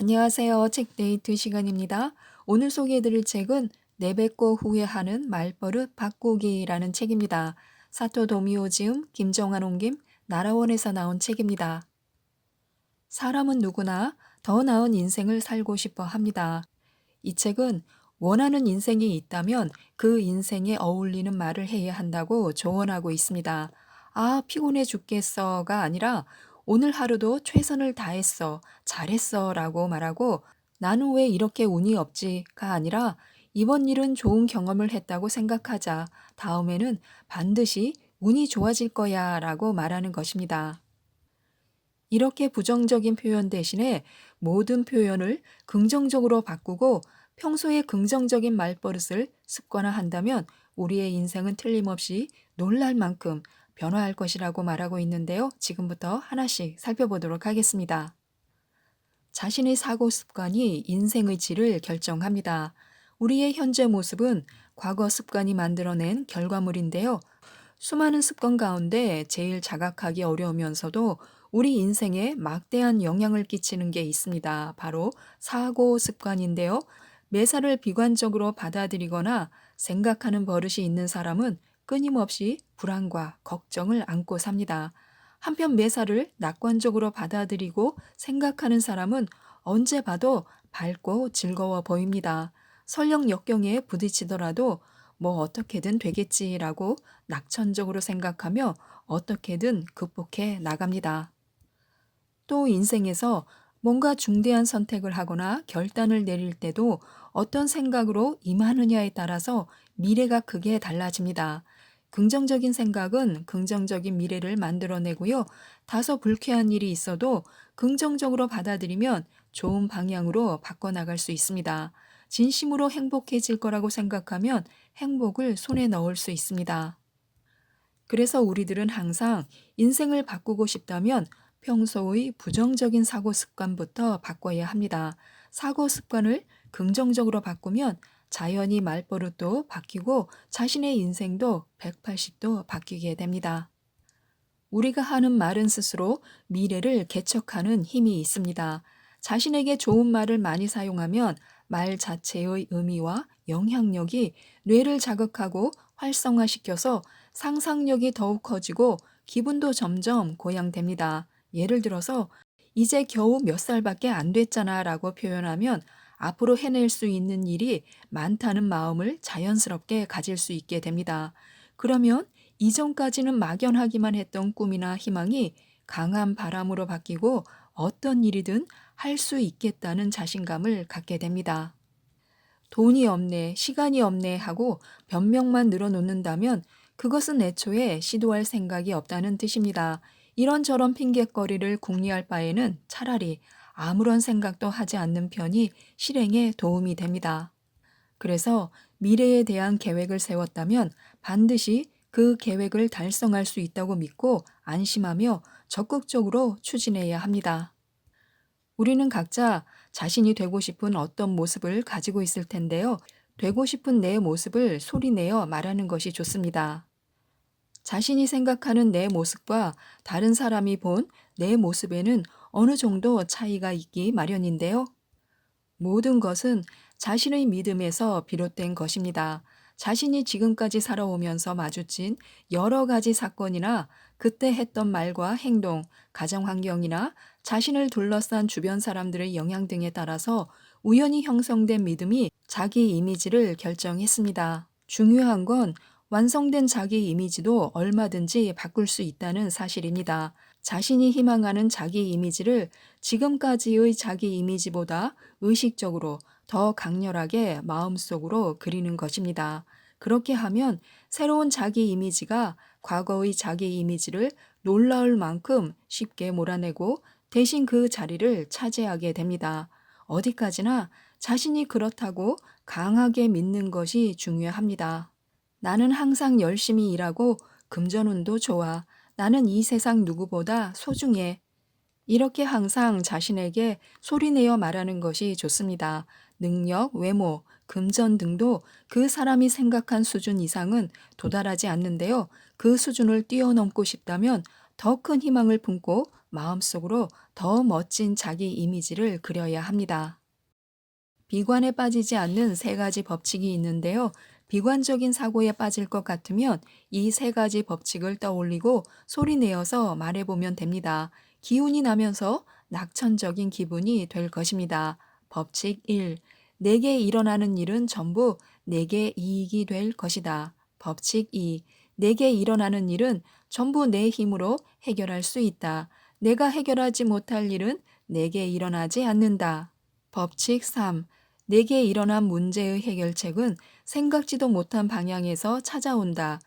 안녕하세요. 책 데이트 시간입니다. 오늘 소개해드릴 책은 내뱉고 후회하는 말버릇 바꾸기라는 책입니다. 사토 도미오 지음, 김정한 옮김, 나라원에서 나온 책입니다. 사람은 누구나 더 나은 인생을 살고 싶어 합니다. 이 책은 원하는 인생이 있다면 그 인생에 어울리는 말을 해야 한다고 조언하고 있습니다. 아, 피곤해 죽겠어가 아니라 오늘 하루도 최선을 다했어, 잘했어 라고 말하고 나는 왜 이렇게 운이 없지가 아니라 이번 일은 좋은 경험을 했다고 생각하자. 다음에는 반드시 운이 좋아질 거야 라고 말하는 것입니다. 이렇게 부정적인 표현 대신에 모든 표현을 긍정적으로 바꾸고 평소에 긍정적인 말버릇을 습관화한다면 우리의 인생은 틀림없이 놀랄 만큼 변화할 것이라고 말하고 있는데요. 지금부터 하나씩 살펴보도록 하겠습니다. 자신의 사고 습관이 인생의 질을 결정합니다. 우리의 현재 모습은 과거 습관이 만들어낸 결과물인데요. 수많은 습관 가운데 제일 자각하기 어려우면서도 우리 인생에 막대한 영향을 끼치는 게 있습니다. 바로 사고 습관인데요. 매사를 비관적으로 받아들이거나 생각하는 버릇이 있는 사람은 끊임없이 불안과 걱정을 안고 삽니다. 한편 매사를 낙관적으로 받아들이고 생각하는 사람은 언제 봐도 밝고 즐거워 보입니다. 설령 역경에 부딪히더라도 뭐 어떻게든 되겠지라고 낙천적으로 생각하며 어떻게든 극복해 나갑니다. 또 인생에서 뭔가 중대한 선택을 하거나 결단을 내릴 때도 어떤 생각으로 임하느냐에 따라서 미래가 크게 달라집니다. 긍정적인 생각은 긍정적인 미래를 만들어내고요. 다소 불쾌한 일이 있어도 긍정적으로 받아들이면 좋은 방향으로 바꿔나갈 수 있습니다. 진심으로 행복해질 거라고 생각하면 행복을 손에 넣을 수 있습니다. 그래서 우리들은 항상 인생을 바꾸고 싶다면 평소의 부정적인 사고 습관부터 바꿔야 합니다. 사고 습관을 긍정적으로 바꾸면 자연히 말버릇도 바뀌고 자신의 인생도 180도 바뀌게 됩니다. 우리가 하는 말은 스스로 미래를 개척하는 힘이 있습니다. 자신에게 좋은 말을 많이 사용하면 말 자체의 의미와 영향력이 뇌를 자극하고 활성화시켜서 상상력이 더욱 커지고 기분도 점점 고양됩니다. 예를 들어서 이제 겨우 몇 살밖에 안 됐잖아 라고 표현하면 앞으로 해낼 수 있는 일이 많다는 마음을 자연스럽게 가질 수 있게 됩니다. 그러면 이전까지는 막연하기만 했던 꿈이나 희망이 강한 바람으로 바뀌고 어떤 일이든 할 수 있겠다는 자신감을 갖게 됩니다. 돈이 없네, 시간이 없네 하고 변명만 늘어놓는다면 그것은 애초에 시도할 생각이 없다는 뜻입니다. 이런저런 핑계거리를 궁리할 바에는 차라리 아무런 생각도 하지 않는 편이 실행에 도움이 됩니다. 그래서 미래에 대한 계획을 세웠다면 반드시 그 계획을 달성할 수 있다고 믿고 안심하며 적극적으로 추진해야 합니다. 우리는 각자 자신이 되고 싶은 어떤 모습을 가지고 있을 텐데요. 되고 싶은 내 모습을 소리내어 말하는 것이 좋습니다. 자신이 생각하는 내 모습과 다른 사람이 본 내 모습에는 어느 정도 차이가 있기 마련인데요. 모든 것은 자신의 믿음에서 비롯된 것입니다. 자신이 지금까지 살아오면서 마주친 여러 가지 사건이나 그때 했던 말과 행동, 가정 환경이나 자신을 둘러싼 주변 사람들의 영향 등에 따라서 우연히 형성된 믿음이 자기 이미지를 결정했습니다. 중요한 건 완성된 자기 이미지도 얼마든지 바꿀 수 있다는 사실입니다. 자신이 희망하는 자기 이미지를 지금까지의 자기 이미지보다 의식적으로 더 강렬하게 마음속으로 그리는 것입니다. 그렇게 하면 새로운 자기 이미지가 과거의 자기 이미지를 놀라울 만큼 쉽게 몰아내고 대신 그 자리를 차지하게 됩니다. 어디까지나 자신이 그렇다고 강하게 믿는 것이 중요합니다. 나는 항상 열심히 일하고 금전운도 좋아. 나는 이 세상 누구보다 소중해. 이렇게 항상 자신에게 소리내어 말하는 것이 좋습니다. 능력, 외모, 금전 등도 그 사람이 생각한 수준 이상은 도달하지 않는데요. 그 수준을 뛰어넘고 싶다면 더 큰 희망을 품고 마음속으로 더 멋진 자기 이미지를 그려야 합니다. 비관에 빠지지 않는 세 가지 법칙이 있는데요. 비관적인 사고에 빠질 것 같으면 이 세 가지 법칙을 떠올리고 소리 내어서 말해보면 됩니다. 기운이 나면서 낙천적인 기분이 될 것입니다. 법칙 1. 내게 일어나는 일은 전부 내게 이익이 될 것이다. 법칙 2. 내게 일어나는 일은 전부 내 힘으로 해결할 수 있다. 내가 해결하지 못할 일은 내게 일어나지 않는다. 법칙 3. 내게 일어난 문제의 해결책은 생각지도 못한 방향에서 찾아온다.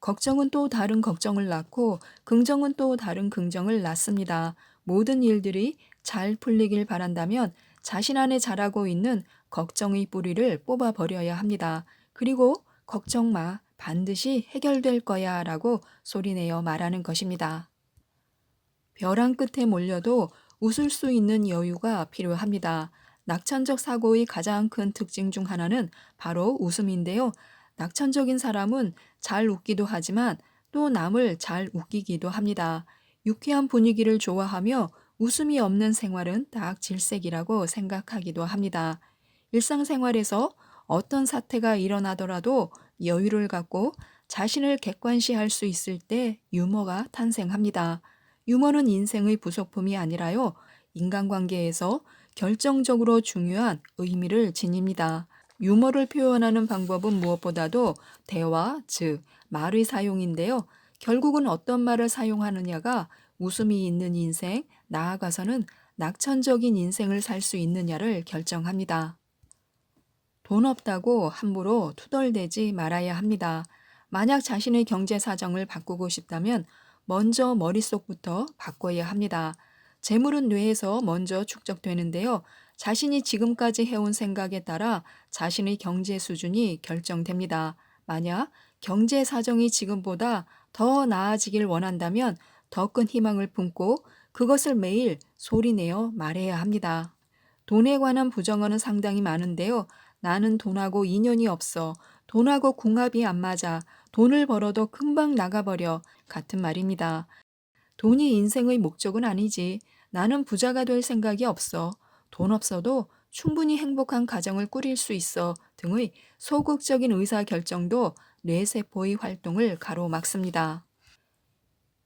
걱정은 또 다른 걱정을 낳고 긍정은 또 다른 긍정을 낳습니다. 모든 일들이 잘 풀리길 바란다면 자신 안에 자라고 있는 걱정의 뿌리를 뽑아 버려야 합니다. 그리고 걱정 마. 반드시 해결될 거야 라고 소리내어 말하는 것입니다. 벼랑 끝에 몰려도 웃을 수 있는 여유가 필요합니다. 낙천적 사고의 가장 큰 특징 중 하나는 바로 웃음인데요. 낙천적인 사람은 잘 웃기도 하지만 또 남을 잘 웃기기도 합니다. 유쾌한 분위기를 좋아하며 웃음이 없는 생활은 딱 질색이라고 생각하기도 합니다. 일상생활에서 어떤 사태가 일어나더라도 여유를 갖고 자신을 객관시할 수 있을 때 유머가 탄생합니다. 유머는 인생의 부속품이 아니라요. 인간관계에서 결정적으로 중요한 의미를 지닙니다. 유머를 표현하는 방법은 무엇보다도 대화, 즉, 말의 사용인데요. 결국은 어떤 말을 사용하느냐가 웃음이 있는 인생, 나아가서는 낙천적인 인생을 살 수 있느냐를 결정합니다. 돈 없다고 함부로 투덜대지 말아야 합니다. 만약 자신의 경제 사정을 바꾸고 싶다면 먼저 머릿속부터 바꿔야 합니다. 재물은 뇌에서 먼저 축적되는데요. 자신이 지금까지 해온 생각에 따라 자신의 경제 수준이 결정됩니다. 만약 경제 사정이 지금보다 더 나아지길 원한다면 더 큰 희망을 품고 그것을 매일 소리내어 말해야 합니다. 돈에 관한 부정어는 상당히 많은데요. 나는 돈하고 인연이 없어. 돈하고 궁합이 안 맞아. 돈을 벌어도 금방 나가버려. 같은 말입니다. 돈이 인생의 목적은 아니지. 나는 부자가 될 생각이 없어. 돈 없어도 충분히 행복한 가정을 꾸릴 수 있어. 등의 소극적인 의사 결정도 뇌세포의 활동을 가로막습니다.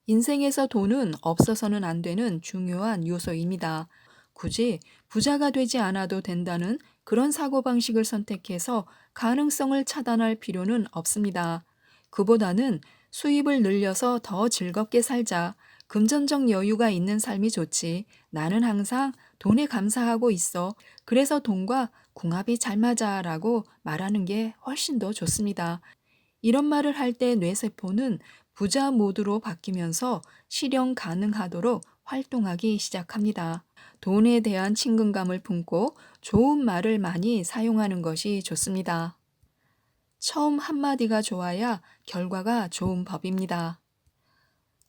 인생에서 돈은 없어서는 안 되는 중요한 요소입니다. 굳이 부자가 되지 않아도 된다는 그런 사고방식을 선택해서 가능성을 차단할 필요는 없습니다. 그보다는 수입을 늘려서 더 즐겁게 살자. 금전적 여유가 있는 삶이 좋지. 나는 항상 돈에 감사하고 있어. 그래서 돈과 궁합이 잘 맞아. 라고 말하는 게 훨씬 더 좋습니다. 이런 말을 할 때 뇌세포는 부자 모드로 바뀌면서 실현 가능하도록 활동하기 시작합니다. 돈에 대한 친근감을 품고 좋은 말을 많이 사용하는 것이 좋습니다. 처음 한마디가 좋아야 결과가 좋은 법입니다.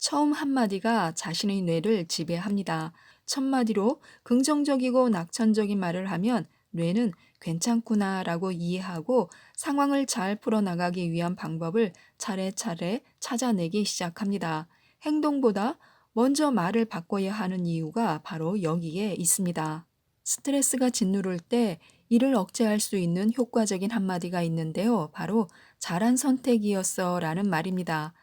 처음 한마디가 자신의 뇌를 지배합니다. 첫마디로 긍정적이고 낙천적인 말을 하면 뇌는 괜찮구나 라고 이해하고 상황을 잘 풀어나가기 위한 방법을 차례차례 찾아내기 시작합니다. 행동보다 먼저 말을 바꿔야 하는 이유가 바로 여기에 있습니다. 스트레스가 짓누를 때 이를 억제할 수 있는 효과적인 한마디가 있는데요. 바로 잘한 선택이었어 라는 말입니다.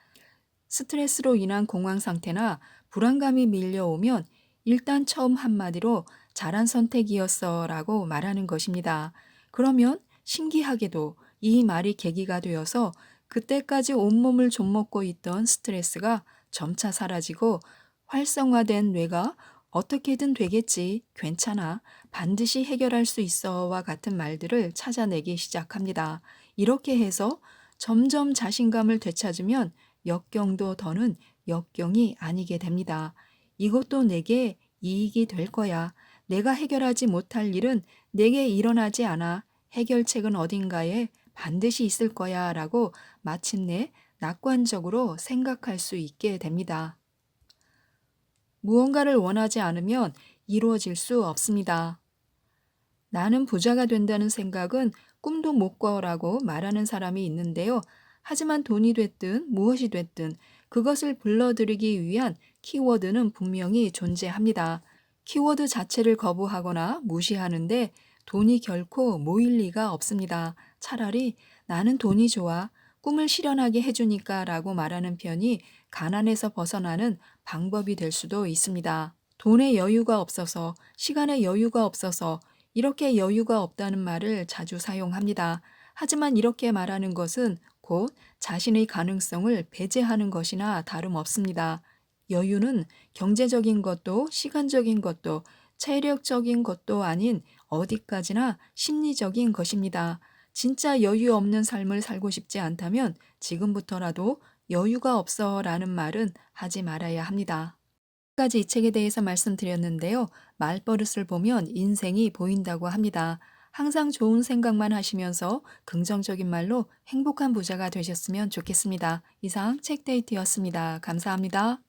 스트레스로 인한 공황 상태나 불안감이 밀려오면 일단 처음 한마디로 잘한 선택이었어 라고 말하는 것입니다. 그러면 신기하게도 이 말이 계기가 되어서 그때까지 온몸을 좀먹고 있던 스트레스가 점차 사라지고 활성화된 뇌가 어떻게든 되겠지, 괜찮아, 반드시 해결할 수 있어와 같은 말들을 찾아내기 시작합니다. 이렇게 해서 점점 자신감을 되찾으면 역경도 더는 역경이 아니게 됩니다. 이것도 내게 이익이 될 거야. 내가 해결하지 못할 일은 내게 일어나지 않아. 해결책은 어딘가에 반드시 있을 거야. 라고 마침내 낙관적으로 생각할 수 있게 됩니다. 무언가를 원하지 않으면 이루어질 수 없습니다. 나는 부자가 된다는 생각은 꿈도 못 꿔라고 말하는 사람이 있는데요. 하지만 돈이 됐든 무엇이 됐든 그것을 불러들이기 위한 키워드는 분명히 존재합니다. 키워드 자체를 거부하거나 무시하는데 돈이 결코 모일 리가 없습니다. 차라리 나는 돈이 좋아. 꿈을 실현하게 해주니까 라고 말하는 편이 가난에서 벗어나는 방법이 될 수도 있습니다. 돈의 여유가 없어서, 시간의 여유가 없어서, 이렇게 여유가 없다는 말을 자주 사용합니다. 하지만 이렇게 말하는 것은 곧 자신의 가능성을 배제하는 것이나 다름없습니다. 여유는 경제적인 것도 시간적인 것도 체력적인 것도 아닌 어디까지나 심리적인 것입니다. 진짜 여유 없는 삶을 살고 싶지 않다면 지금부터라도 여유가 없어 라는 말은 하지 말아야 합니다. 까지 이 책에 대해서 말씀드렸는데요. 말버릇을 보면 인생이 보인다고 합니다. 항상 좋은 생각만 하시면서 긍정적인 말로 행복한 부자가 되셨으면 좋겠습니다. 이상 책데이트였습니다. 감사합니다.